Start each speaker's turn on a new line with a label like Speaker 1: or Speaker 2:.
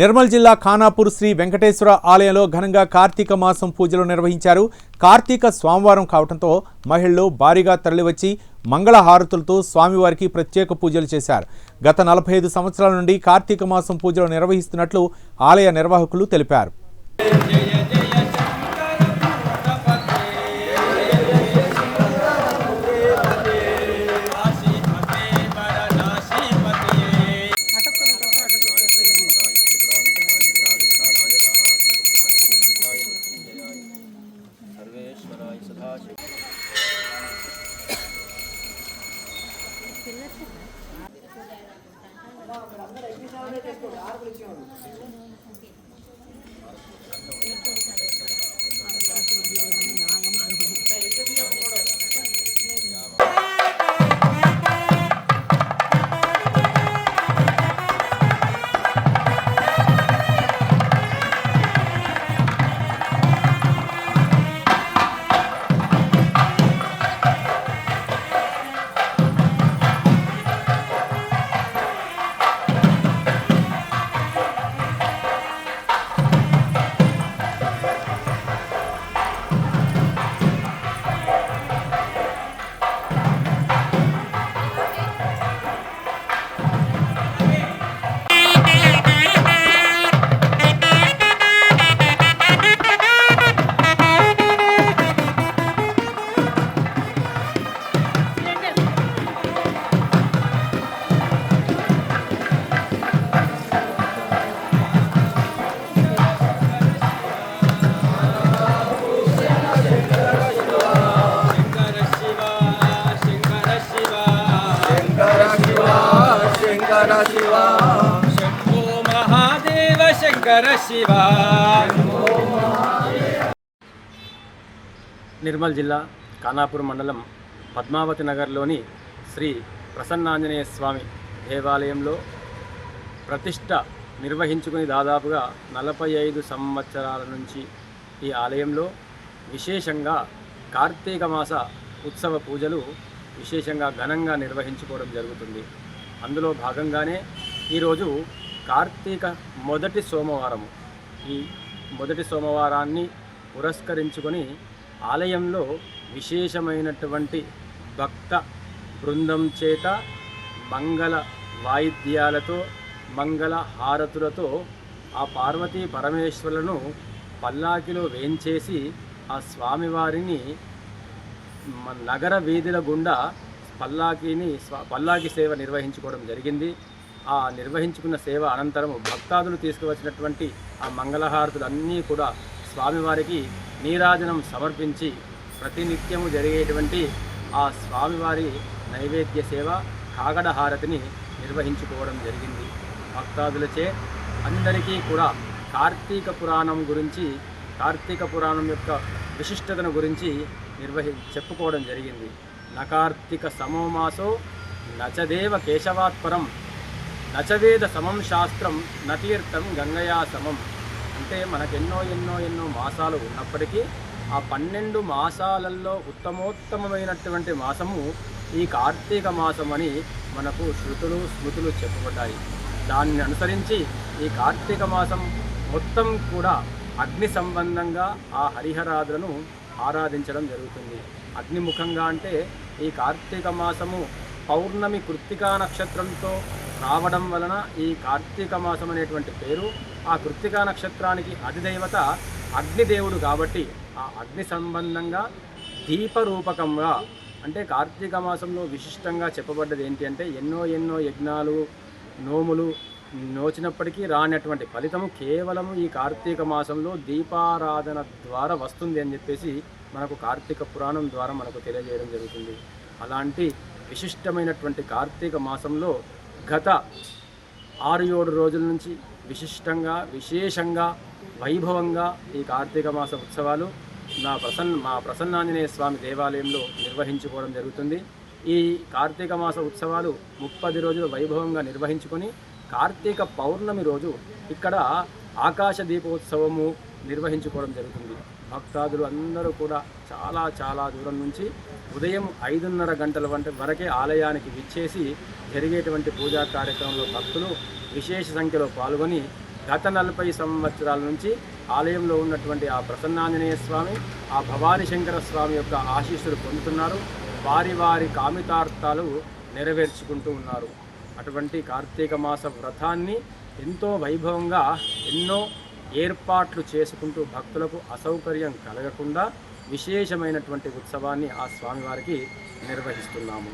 Speaker 1: నిర్మల్ జిల్లా ఖానాపూర్ శ్రీ వెంకటేశ్వర ఆలయంలో ఘనంగా కార్తీక మాసం పూజలు నిర్వహించారు. కార్తీక స్వామివారం కావడంతో మహిళలు భారీగా తరలివచ్చి మంగళహారతులతో స్వామివారికి ప్రత్యేక పూజలు చేశారు. గత నలభై ఐదు సంవత్సరాల నుండి కార్తీక మాసం పూజలు నిర్వహిస్తున్నట్లు ఆలయ నిర్వాహకులు తెలిపారు.
Speaker 2: శంకర శంకర శివ. నిర్మల్ జిల్లా ఖానాపూర్ మండలం పద్మావతి నగర్లోని శ్రీ ప్రసన్నాంజనేయ స్వామి దేవాలయంలో ప్రతిష్ట నిర్వహించుకుని దాదాపుగా నలభై ఐదు సంవత్సరాల నుంచి ఈ ఆలయంలో విశేషంగా కార్తీక మాస ఉత్సవ పూజలు విశేషంగా ఘనంగా నిర్వహించుకోవడం జరుగుతుంది. అందులో భాగంగానే ఈరోజు కార్తీక మొదటి సోమవారము. ఈ మొదటి సోమవారాన్ని పురస్కరించుకొని ఆలయంలో విశేషమైనటువంటి భక్త బృందం చేత మంగళ వాయిద్యాలతో మంగళ హారతులతో ఆ పార్వతీ పరమేశ్వరులను పల్లాకిలో వేంచేసి ఆ స్వామివారిని నగర వీధుల గుండా పల్లాకిని స్వా పల్లాకి సేవ నిర్వహించుకోవడం జరిగింది. ఆ నిర్వహించుకున్న సేవ అనంతరం భక్తాదులు తీసుకువచ్చినటువంటి ఆ మంగళహారతులన్నీ కూడా స్వామివారికి నీరాజనం సమర్పించి ప్రతినిత్యము జరిగేటువంటి ఆ స్వామివారి నైవేద్య సేవ కాగడ హారతిని నిర్వహించుకోవడం జరిగింది. భక్తాదులచే అందరికీ కూడా కార్తీక పురాణం గురించి కార్తీక పురాణం యొక్క విశిష్టతను గురించి నిర్వహి చెప్పుకోవడం జరిగింది. నకార్తిక సమోమాసో నచదేవ కేశవాత్పరం నచవేద సమం శాస్త్రం నతీర్థం గంగయా సమం. అంటే మనకెన్నో ఎన్నో ఎన్నో మాసాలు ఉన్నప్పటికీ ఆ పన్నెండు మాసాలలో ఉత్తమోత్తమమైనటువంటి మాసము ఈ కార్తీక మాసమని మనకు శృతులు స్మృతులు చెప్పబడ్డాయి దాన్ని అనుసరించి ఈ కార్తీక మాసం మొత్తం కూడా అగ్ని సంబంధంగా ఆ హరిహరాదులను ఆరాధించడం జరుగుతుంది. అగ్నిముఖంగా అంటే ఈ కార్తీక మాసము పౌర్ణమి కృత్తికా నక్షత్రంతో రావడం వలన ఈ కార్తీక మాసం అనేటువంటి పేరు ఆ కృత్తికా నక్షత్రానికి అధిదేవత అగ్నిదేవుడు కాబట్టి ఆ అగ్ని సంబంధంగా దీపరూపకంగా అంటే కార్తీక మాసంలో విశిష్టంగా చెప్పబడ్డది ఏంటి అంటే ఎన్నో ఎన్నో యజ్ఞాలు నోములు నోచినప్పటికీ రానటువంటి ఫలితము కేవలం ఈ కార్తీక మాసంలో దీపారాధన ద్వారా వస్తుంది అని చెప్పేసి మనకు కార్తీక పురాణం ద్వారా మనకు తెలియజేయడం జరుగుతుంది. అలాంటి విశిష్టమైనటువంటి కార్తీక మాసంలో గత ఆరు ఏడు రోజుల నుంచి విశిష్టంగా విశేషంగా వైభవంగా ఈ కార్తీక మాస ఉత్సవాలు నా ప్రసన్న మా ప్రసన్నాంజనేయ స్వామి దేవాలయంలో నిర్వహించుకోవడం జరుగుతుంది. ఈ కార్తీక మాస ఉత్సవాలు ముప్పది రోజులు వైభవంగా నిర్వహించుకొని కార్తీక పౌర్ణమి రోజు ఇక్కడ ఆకాశ దీపోత్సవము నిర్వహించుకోవడం జరుగుతుంది. భక్తాదులు అందరూ కూడా చాలా చాలా దూరం నుంచి ఉదయం ఐదున్నర గంటల వంటి వరకే ఆలయానికి విచ్చేసి జరిగేటువంటి పూజా కార్యక్రమంలో భక్తులు విశేష సంఖ్యలో పాల్గొని గత నలభై సంవత్సరాల నుంచి ఆలయంలో ఉన్నటువంటి ఆ ప్రసన్నాంజనేయ స్వామి ఆ భవానీ శంకర స్వామి యొక్క ఆశీస్సులు పొందుతున్నారు. వారి వారి కామితార్థాలు నెరవేర్చుకుంటూ ఉన్నారు. అటువంటి కార్తీక మాస వ్రతాన్ని ఎంతో వైభవంగా ఎన్నో ఏర్పాట్లు చేసుకుంటూ భక్తులకు అసౌకర్యం కలగకుండా విశేషమైనటువంటి ఉత్సవాన్ని ఆ స్వామివారికి నిర్వహిస్తున్నాము.